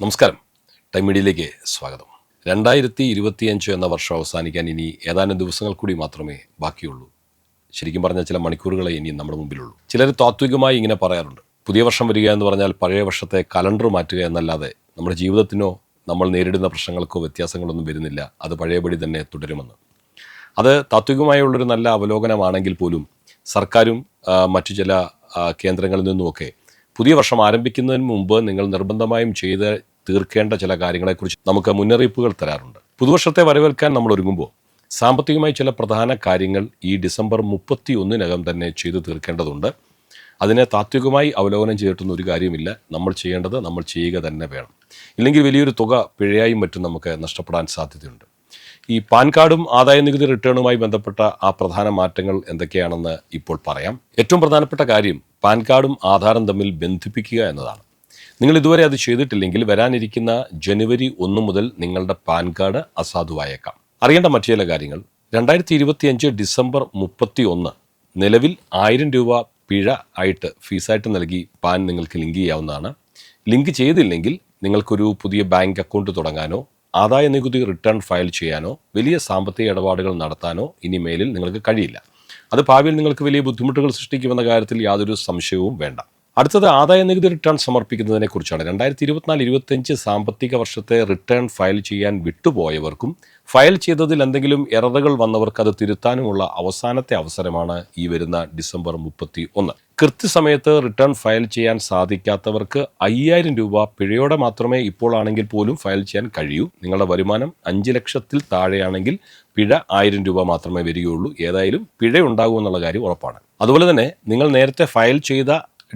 നമസ്കാരം. ടൈം മീഡിയയിലേക്ക് സ്വാഗതം. രണ്ടായിരത്തി ഇരുപത്തിയഞ്ച് എന്ന വർഷം അവസാനിക്കാൻ ഇനി ഏതാനും ദിവസങ്ങൾ കൂടി മാത്രമേ ബാക്കിയുള്ളൂ. ശരിക്കും പറഞ്ഞാൽ ചില മണിക്കൂറുകളെ ഇനി നമ്മുടെ മുമ്പിലുള്ളൂ. ചിലർ താത്വികമായി ഇങ്ങനെ പറയാറുണ്ട്. പുതിയ വർഷം വരിക എന്ന് പറഞ്ഞാൽ പഴയ വർഷത്തെ കലണ്ടർ മാറ്റുക എന്നല്ലാതെ നമ്മുടെ ജീവിതത്തിനോ നമ്മൾ നേരിടുന്ന പ്രശ്നങ്ങൾക്കോ വ്യത്യാസങ്ങളൊന്നും വരുന്നില്ല. അത് പഴയപടി തന്നെ തുടരുമെന്ന്. അത് താത്വികമായുള്ളൊരു നല്ല അവലോകനമാണെങ്കിൽ പോലും സർക്കാരും മറ്റു ചില കേന്ദ്രങ്ങളിൽ നിന്നുമൊക്കെ പുതിയ വർഷം ആരംഭിക്കുന്നതിന് മുമ്പ് നിങ്ങൾ നിർബന്ധമായും ചെയ്ത് തീർക്കേണ്ട ചില കാര്യങ്ങളെക്കുറിച്ച് നമുക്ക് മുന്നറിയിപ്പുകൾ തരാറുണ്ട്. പുതുവർഷത്തെ വരവേൽക്കാൻ നമ്മൾ ഒരുങ്ങുമ്പോൾ സാമ്പത്തികമായി ചില പ്രധാന കാര്യങ്ങൾ ഈ ഡിസംബർ മുപ്പത്തി ഒന്നിനകം തന്നെ ചെയ്തു തീർക്കേണ്ടതുണ്ട്. അതിനെ താത്വികമായി അവലോകനം ചെയ്തിട്ടൊന്നും ഒരു കാര്യമില്ല. നമ്മൾ ചെയ്യേണ്ടത് നമ്മൾ ചെയ്യുക തന്നെ വേണം. ഇല്ലെങ്കിൽ വലിയൊരു തുക പിഴയായും മറ്റും നമുക്ക് നഷ്ടപ്പെടാൻ സാധ്യതയുണ്ട്. ഈ പാൻ കാർഡും ആദായ നികുതി റിട്ടേണുമായി ബന്ധപ്പെട്ട ആ പ്രധാന മാറ്റങ്ങൾ എന്തൊക്കെയാണെന്ന് ഇപ്പോൾ പറയാം. ഏറ്റവും പ്രധാനപ്പെട്ട കാര്യം പാൻ കാർഡും ആധാറും തമ്മിൽ ബന്ധിപ്പിക്കുക എന്നതാണ്. നിങ്ങൾ ഇതുവരെ അത് ചെയ്തിട്ടില്ലെങ്കിൽ വരാനിരിക്കുന്ന ജനുവരി ഒന്ന് മുതൽ നിങ്ങളുടെ പാൻ കാർഡ് അസാധുവായേക്കാം. അറിയേണ്ട മറ്റു ചില കാര്യങ്ങൾ. രണ്ടായിരത്തി ഇരുപത്തിയഞ്ച് ഡിസംബർ മുപ്പത്തി ഒന്ന് നിലവിൽ ആയിരം രൂപ പിഴ ആയിട്ട് ഫീസായിട്ട് നൽകി പാൻ നിങ്ങൾക്ക് ലിങ്ക് ചെയ്യാവുന്നതാണ്. ലിങ്ക് ചെയ്തില്ലെങ്കിൽ നിങ്ങൾക്കൊരു പുതിയ ബാങ്ക് അക്കൗണ്ട് തുടങ്ങാനോ ആദായ നികുതി റിട്ടേൺ ഫയൽ ചെയ്യാനോ വലിയ സാമ്പത്തിക ഇടപാടുകൾ നടത്താനോ ഇനി മേലിൽ നിങ്ങൾക്ക് കഴിയില്ല. അത് ഭാവിയിൽ നിങ്ങൾക്ക് വലിയ ബുദ്ധിമുട്ടുകൾ സൃഷ്ടിക്കുമെന്ന കാര്യത്തിൽ യാതൊരു സംശയവും വേണ്ട. അടുത്തത് ആദായ നികുതി റിട്ടേൺ സമർപ്പിക്കുന്നതിനെ കുറിച്ചാണ്. രണ്ടായിരത്തി ഇരുപത്തിനാല് ഇരുപത്തഞ്ച് സാമ്പത്തിക വർഷത്തെ റിട്ടേൺ ഫയൽ ചെയ്യാൻ വിട്ടുപോയവർക്കും ഫയൽ ചെയ്തതിൽ എന്തെങ്കിലും എററുകൾ വന്നവർക്ക് അത് തിരുത്താനുമുള്ള അവസാനത്തെ അവസരമാണ് ഈ വരുന്ന ഡിസംബർ മുപ്പത്തി ഒന്ന് കൃത്യസമയത്ത് റിട്ടേൺ ഫയൽ ചെയ്യാൻ സാധിക്കാത്തവർക്ക് അയ്യായിരം രൂപ പിഴയോടെ മാത്രമേ ഇപ്പോൾ ആണെങ്കിൽ പോലും ഫയൽ ചെയ്യാൻ കഴിയൂ. നിങ്ങളുടെ വരുമാനം അഞ്ച് ലക്ഷത്തിൽ താഴെയാണെങ്കിൽ പിഴ ആയിരം രൂപ മാത്രമേ വരികയുള്ളൂ. ഏതായാലും പിഴ എന്നുള്ള കാര്യം ഉറപ്പാണ്. അതുപോലെ തന്നെ നിങ്ങൾ നേരത്തെ ഫയൽ ചെയ്ത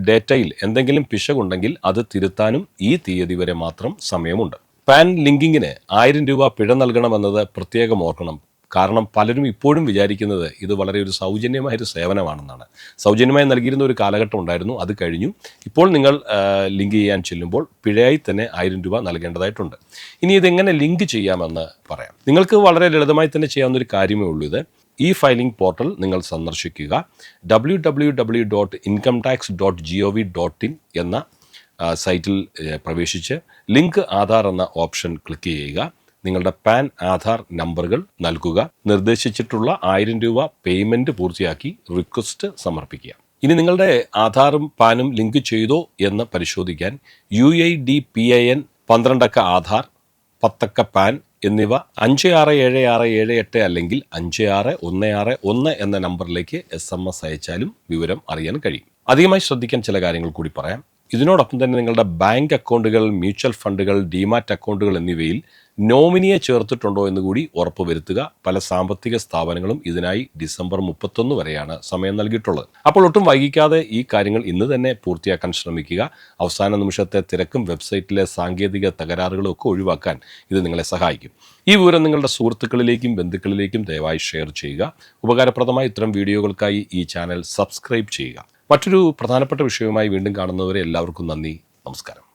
ഡേറ്റയിൽ എന്തെങ്കിലും പിശകുണ്ടെങ്കിൽ അത് തിരുത്താനും ഈ തീയതി വരെ മാത്രം സമയമുണ്ട്. പാൻ ലിങ്കിങ്ങിന് ആയിരം രൂപ പിഴ നൽകണമെന്നത് പ്രത്യേകം ഓർക്കണം. കാരണം പലരും ഇപ്പോഴും വിചാരിക്കുന്നത് ഇത് വളരെ ഒരു സൗജന്യമായൊരു സേവനമാണെന്നാണ്. സൗജന്യമായി നൽകിയിരുന്ന ഒരു കാലഘട്ടം ഉണ്ടായിരുന്നു അത് കഴിഞ്ഞു. ഇപ്പോൾ നിങ്ങൾ ലിങ്ക് ചെയ്യാൻ ചെല്ലുമ്പോൾ പിഴയായി തന്നെ ആയിരം രൂപ നൽകേണ്ടതായിട്ടുണ്ട്. ഇനി ഇതെങ്ങനെ ലിങ്ക് ചെയ്യാമെന്ന് പറയാം. നിങ്ങൾക്ക് വളരെ ലളിതമായി തന്നെ ചെയ്യാവുന്ന ഒരു കാര്യമേ ഉള്ളൂ ഇത്. ഈ ഫയലിംഗ് പോർട്ടൽ നിങ്ങൾ സന്ദർശിക്കുക. W W W dot income tax dot G O V dot in എന്ന സൈറ്റിൽ പ്രവേശിച്ച് ലിങ്ക് ആധാർ എന്ന ഓപ്ഷൻ ക്ലിക്ക് ചെയ്യുക. നിങ്ങളുടെ പാൻ ആധാർ നമ്പറുകൾ നൽകുക. നിർദ്ദേശിച്ചിട്ടുള്ള ആയിരം രൂപ പേയ്മെന്റ് പൂർത്തിയാക്കി റിക്വസ്റ്റ് സമർപ്പിക്കുക. ഇനി നിങ്ങളുടെ ആധാറും പാനും ലിങ്ക് ചെയ്തോ എന്ന് പരിശോധിക്കാൻ U I D P I N പന്ത്രണ്ടക്ക Aadhaar പത്തക്ക പാൻ എന്നിവ അഞ്ച് ആറ് ഏഴ് ആറ് ഏഴ് എട്ട് അല്ലെങ്കിൽ അഞ്ച് ആറ് ഒന്ന് ആറ് ഒന്ന് എന്ന നമ്പറിലേക്ക് എസ് എം എസ് അയച്ചാലും വിവരം അറിയാൻ കഴിയും. അധികമായി ശ്രദ്ധിക്കാൻ ചില കാര്യങ്ങൾ കൂടി പറയാം. ഇതിനോടൊപ്പം തന്നെ നിങ്ങളുടെ ബാങ്ക് അക്കൗണ്ടുകൾ മ്യൂച്വൽ ഫണ്ടുകൾ ഡിമാറ്റ് അക്കൗണ്ടുകൾ എന്നിവയിൽ നോമിനിയെ ചേർത്തിട്ടുണ്ടോ എന്ന് കൂടി ഉറപ്പുവരുത്തുക പല സാമ്പത്തിക സ്ഥാപനങ്ങളും ഇതിനായി ഡിസംബർ മുപ്പത്തൊന്ന് വരെയാണ് സമയം നൽകിയിട്ടുള്ളത്. അപ്പോൾ ഒട്ടും വൈകിക്കാതെ ഈ കാര്യങ്ങൾ ഇന്ന് തന്നെ പൂർത്തിയാക്കാൻ ശ്രമിക്കുക. അവസാന നിമിഷത്തെ തിരക്കും വെബ്സൈറ്റിലെ സാങ്കേതിക തകരാറുകളും ഒക്കെ ഒഴിവാക്കാൻ ഇത് നിങ്ങളെ സഹായിക്കും. ഈ വിവരം നിങ്ങളുടെ സുഹൃത്തുക്കളിലേക്കും ബന്ധുക്കളിലേക്കും ദയവായി ഷെയർ ചെയ്യുക. ഉപകാരപ്രദമായ ഇത്തരം വീഡിയോകൾക്കായി ഈ ചാനൽ സബ്സ്ക്രൈബ് ചെയ്യുക. മറ്റൊരു പ്രധാനപ്പെട്ട വിഷയവുമായി വീണ്ടും കാണുന്നവരെ എല്ലാവർക്കും നന്ദി. നമസ്കാരം.